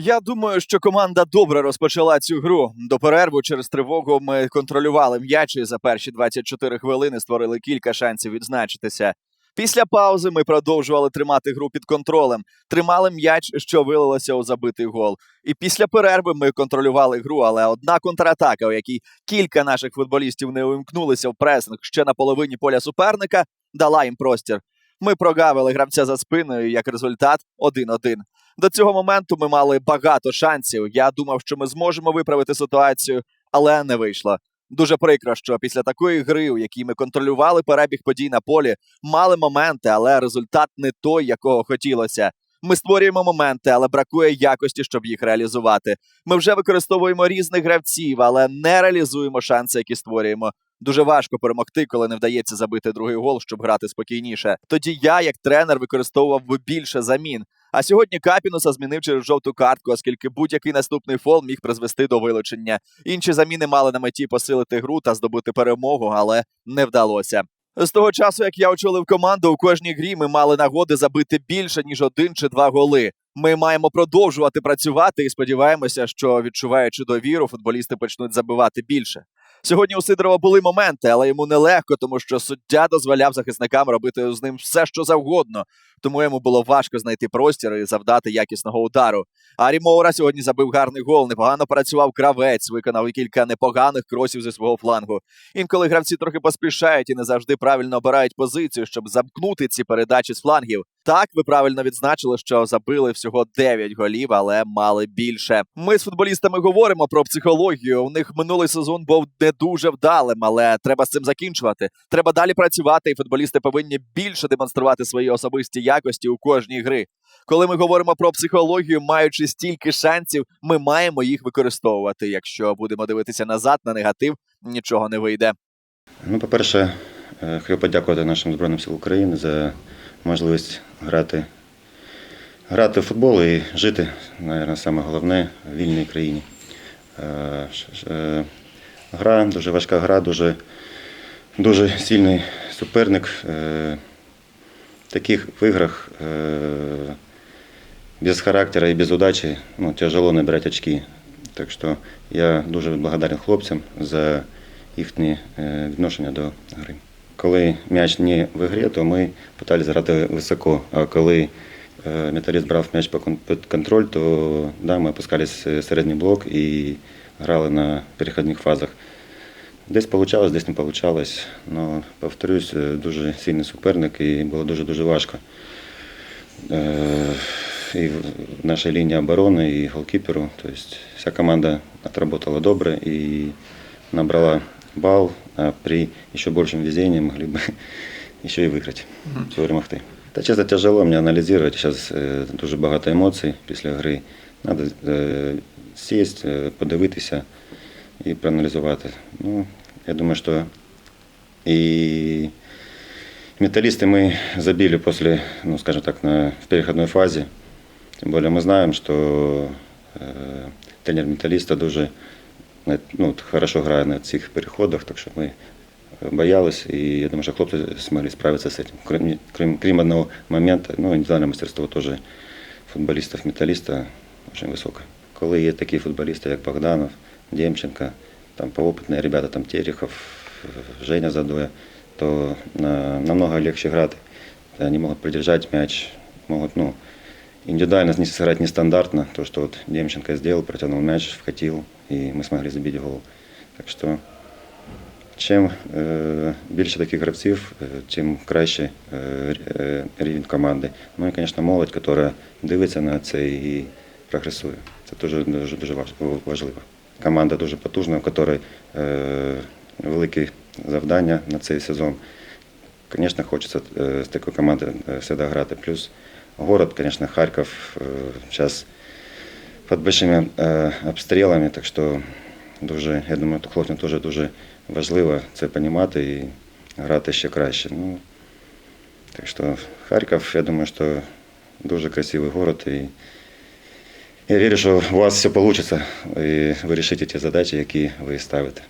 Я думаю, що команда добре розпочала цю гру. До перерву через тривогу ми контролювали м'яч і за перші 24 хвилини створили кілька шансів відзначитися. Після паузи ми продовжували тримати гру під контролем, тримали м'яч, що вилилося у забитий гол. І після перерви ми контролювали гру, але одна контратака, у якій кілька наших футболістів не увімкнулися в пресинг ще на половині поля суперника, дала їм простір. Ми прогавили гравця за спиною, як результат 1-1. До цього моменту ми мали багато шансів. Я думав, що ми зможемо виправити ситуацію, але не вийшло. Дуже прикро, що після такої гри, у якій ми контролювали перебіг подій на полі, мали моменти, але результат не той, якого хотілося. Ми створюємо моменти, але бракує якості, щоб їх реалізувати. Ми вже використовуємо різних гравців, але не реалізуємо шанси, які створюємо. Дуже важко перемогти, коли не вдається забити другий гол, щоб грати спокійніше. Тоді я, як тренер, використовував би більше замін. А сьогодні Капінуса змінив через жовту картку, оскільки будь-який наступний фол міг призвести до вилучення. Інші заміни мали на меті посилити гру та здобути перемогу, але не вдалося. З того часу, як я очолив команду, у кожній грі ми мали нагоди забити більше ніж один чи два голи. Ми маємо продовжувати працювати і сподіваємося, що відчуваючи довіру, футболісти почнуть забивати більше. Сьогодні у Сидорова були моменти, але йому нелегко, тому що суддя дозволяв захисникам робити з ним все, що завгодно. Тому йому було важко знайти простір і завдати якісного удару. Арі Моура сьогодні забив гарний гол, непогано працював кравець, виконав кілька непоганих кросів зі свого флангу. Інколи гравці трохи поспішають і не завжди правильно обирають позицію, щоб замкнути ці передачі з флангів. Так, ви правильно відзначили, що забили всього 9 голів, але мали більше. Ми з футболістами говоримо про психологію. У них минулий сезон був не дуже вдалим, але треба з цим закінчувати. Треба далі працювати, і футболісти повинні більше демонструвати свої особисті якості у кожній гри. Коли ми говоримо про психологію, маючи стільки шансів, ми маємо їх використовувати. Якщо будемо дивитися назад на негатив, нічого не вийде. Ну, по-перше, е, хотів подякувати нашим Збройним сил України за можливість грати, грати в футбол і жити, мабуть, саме головне в вільній країні. Е, е, Гра, дуже важка гра, дуже, дуже сильний суперник. Е, В таких в играх э, без характера и без удачи ну, тяжело набирать очки. Так що я дуже благодарен хлопцям за їхнє е, відношення до гри. Коли м'яч не в грі, то ми намагалися грати високо. А коли е, металіст брав м'яч під контроль, то да, ми опускались в середній блок і грали на перехідних фазах. Десь вийшло, десь не вийшло. Но, повторюсь, е, дуже сильний суперник і було дуже-дуже важко. Е, І в- наша лінія оборони, і голкіперу. Тобто вся команда отработала добре і набрала бал, при еще большем везении могли бы еще и выиграть, перемогти. Та чесно, тяжело мені аналізувати. Зараз е, дуже багато емоцій після гри. Треба е, сісти, е, подивитися і проаналізувати. Ну, я думаю, що і металлисты мы забили после, ну, скажем так, на, в переходной фазе. Тем более мы знаем, что э, тренер металлиста дуже на- ну, от хорошо грає на цих переходах, так що ми боялись, і я думаю, що хлопці змогли справитися з этим. Крім, крім, крім одного моменту, ну, индивидуальное мастерство теж футболістів металлиста дуже високе. Коли є такі футболісти, як Богданов, Демченко, там поопытные ребята, там Терехов, Женя Задоя, то на, намного легче грати. Они могут придержать мяч, могут, ну, индивидуально сыграть нестандартно, то, что вот Демченко сделал, протянул мяч, вкатил, и мы смогли забить гол. Так що, чим е, більше таких гравців, е, тим краще е, рівень команди. Ну і, звісно, молодь, яка дивиться на це і прогресує. Це дуже, дуже, дуже важливо. Команда дуже потужна, якої е, великі завдання на цей сезон. Звісно, хочеться з такою командою завжди грати. Плюс город, звісно, Харків зараз під большими е, обстрілами, так що дуже, я думаю, хлопцям теж дуже важливо це розуміти і грати ще краще. Ну, так що Харків, я думаю, що дуже красивий город. І я вірю, що у вас все вийде і ви вирішите ті задачі, які ви ставите.